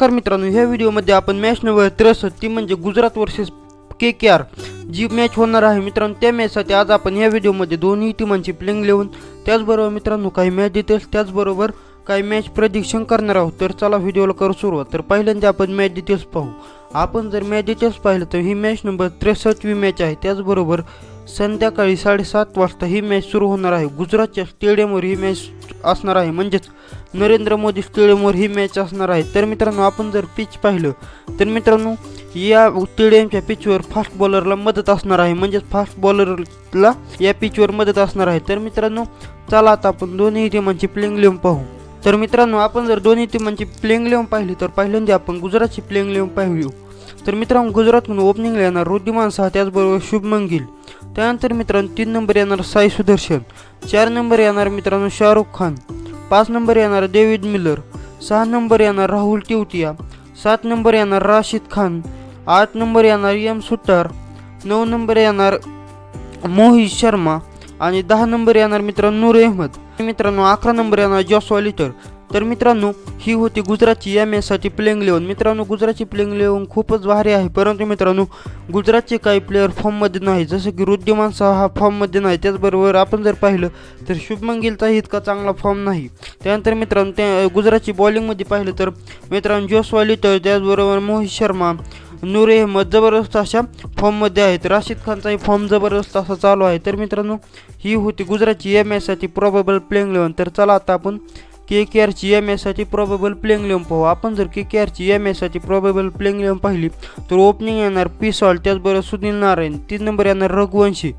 नमस्कार मित्रांनो ह्या व्हिडिओमध्ये आपण मॅच नंबर त्रेसष्ट ती म्हणजे Gujarat versus K K R जी मॅच होणार आहे मित्रांनो त्या मॅचसाठी आज आपण ह्या व्हिडिओमध्ये दोन्ही टीमांची प्लेइंग लिहून त्याचबरोबर मित्रांनो काही मॅच डिटेल्स त्याचबरोबर काही मॅच प्रदिक्षण करणार आहोत. तर चला व्हिडिओला करू सुरुवात. तर पहिल्यांदा आपण मॅच डिटेल्स पाहू. आपण जर मॅच डिटेल्स पाहिलं तर ही मॅच नंबर त्रेसष्टवी मॅच आहे. त्याचबरोबर संध्याकाळी साडेसात वाजता ही मॅच सुरू होणार आहे. गुजरातच्या स्टेडियमवर ही मॅच असणार आहे. म्हणजेच नरेंद्र मोदी स्टेडियमवर ही मॅच असणार आहे. तर मित्रांनो आपण जर पिच पाहिलं तर मित्रांनो या स्टेडियमच्या पिचवर फास्ट बॉलरला मदत असणार आहे. म्हणजेच फास्ट बॉलरला या पिचवर मदत असणार आहे. तर मित्रांनो चला आता आपण दोन्ही टीमांची प्लेइंग लिहून पाहू. तर मित्रांनो आपण जर दोन्ही टीमांची प्लेइंग लिहून पाहिली तर पहिल्यांदा आपण गुजरातची प्लेइंग लिहून पाहू तर मित्रांनो गुजरातमधून ओपनिंगला येणार रुद्धिमान सहा त्याचबरोबर शुभमन गिल. त्यानंतर मित्रांनो तीन नंबर येणार साई सुदर्शन चार नंबर येणार मित्रांनो शाहरुख खान पाच नंबर येणार डेव्हिड मिलर सहा नंबर येणार राहुल टिवटिया सात नंबर येणार राशिद खान आठ नंबर येणार एम सुट्टार नऊ नंबर येणार मोहित शर्मा आणि दहा नंबर येणार मित्रांनो नूर अहमद. मित्रांनो अकरा नंबर येणार जॉसवा लिटर तर मित्रांनो ही होती गुजरातची एम एससाठी प्लेइंग लेवन मित्रांनो गुजरातची प्लेइंग लेवन खूपच भारी आहे. परंतु मित्रांनो गुजरातचे काही प्लेअर फॉर्ममध्ये नाही. जसं की रुद्यमान सहा हा फॉर्ममध्ये नाही. त्याचबरोबर आपण जर पाहिलं तर शुभमन गिलचाही इतका चांगला फॉर्म नाही. त्यानंतर मित्रांनो त्या गुजरातची बॉलिंगमध्ये पाहिलं तर मित्रांनो जोसवा लिटर त्याचबरोबर मोहित शर्मा नूर अहमद जबरदस्त अशा फॉर्ममध्ये आहेत. राशिद खानचाही फॉर्म जबरदस्त असा चालू आहे. तर मित्रांनो ही होती गुजरातची एम एससाठी प्रॉबेबल प्लेइंग लेवन तर चला आता आपण के के आरची एम एससाठी प्रॉबेबल प्लेइंग लेवन पाहू. आपण जर के के आरची एम एससाठी प्रॉबेबल प्लेइंग लेवन पाहिली तर ओपनिंग येणार पी सॉल त्याचबरोबर सुनील नारायण तीन नंबर येणार रघुवंशी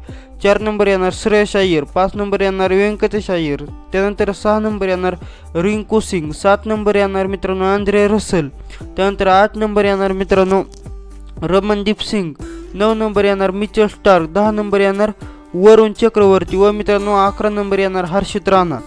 चार नंबर येणार श्रेयस अय्यर पाच नंबर येणार व्यंकटेश अय्यर त्यानंतर सहा नंबर येणार रिंकू सिंग सात नंबर येणार मित्रांनो आंद्रे रसल त्यानंतर आठ नंबर येणार मित्रांनो रमनदीप सिंग नऊ नंबर येणार मिचल स्टार्क दहा नंबर येणार वरुण चक्रवर्ती व मित्रांनो अकरा नंबर येणार हर्षित राणा.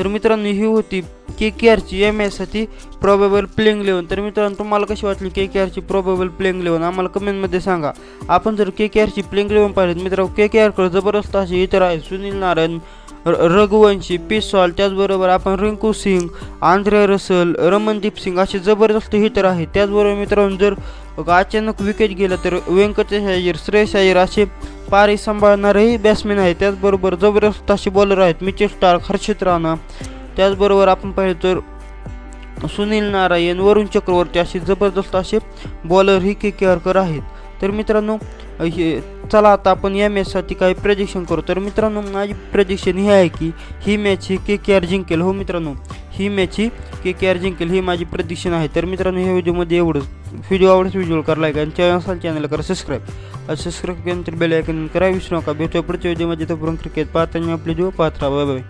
तर मित्रांनो ही होती के के आरची एम एससाठी प्रॉबेबल प्लेइंग लेवन तर मित्रांनो तुम्हाला कशी वाटली के के आरची प्रॉबेबल प्लेइंग लेवन आम्हाला कमेंटमध्ये सांगा. आपण जर के के आरची प्लेइंग लेवन पाहिलं मित्रांनो के के आरकडे जबरदस्त असे इतर आहे सुनील नारायण रघुवंशी पिसॉल त्याचबरोबर आपण रिंकू सिंग आंध्रे रसल रमनदीप सिंग असे जबरदस्त हिटर आहेत. त्याचबरोबर मित्रांनो जर अचानक विकेट गेलं तर व्यंकटेश अय्यर श्रेयस अय्यर असे पारी सांभाळणारेही बॅट्समॅन आहेत. त्याचबरोबर जबरदस्त असे बॉलर आहेत मिचेल स्टार्क हर्षित राणा. त्याचबरोबर आपण पाहिलं तर सुनील नारायण वरुण चक्रवर्ती असे जबरदस्त असे बॉलर ही के के आरकर आहेत. तर मित्रांनो हे चला आता आपण या मॅचसाठी काही प्रडिक्शन करू. तर मित्रांनो माझी प्रडिक्शन हे आहे की ही मॅच ही के के आर जिंकेल. हो मित्रांनो ही मॅच ही के के आर जिंकेल ही माझी प्रदिक्षण आहे. तर मित्रांनो ह्या व्हिडिओमध्ये एवढंच. व्हिडिओ आवडच व्हिडिओ करा लाईक आणि चॅनल असाल चॅनलला करा सबस्क्राईब सबस्क्राईब केल्यानंतर बेल आयकन करा. विसरू नका. भेटूया पुढच्या व्हिडिओमध्ये. तोपर्यंत क्रिकेट पाहताना आपले व्हिडिओ पाहत राहा. Bye bye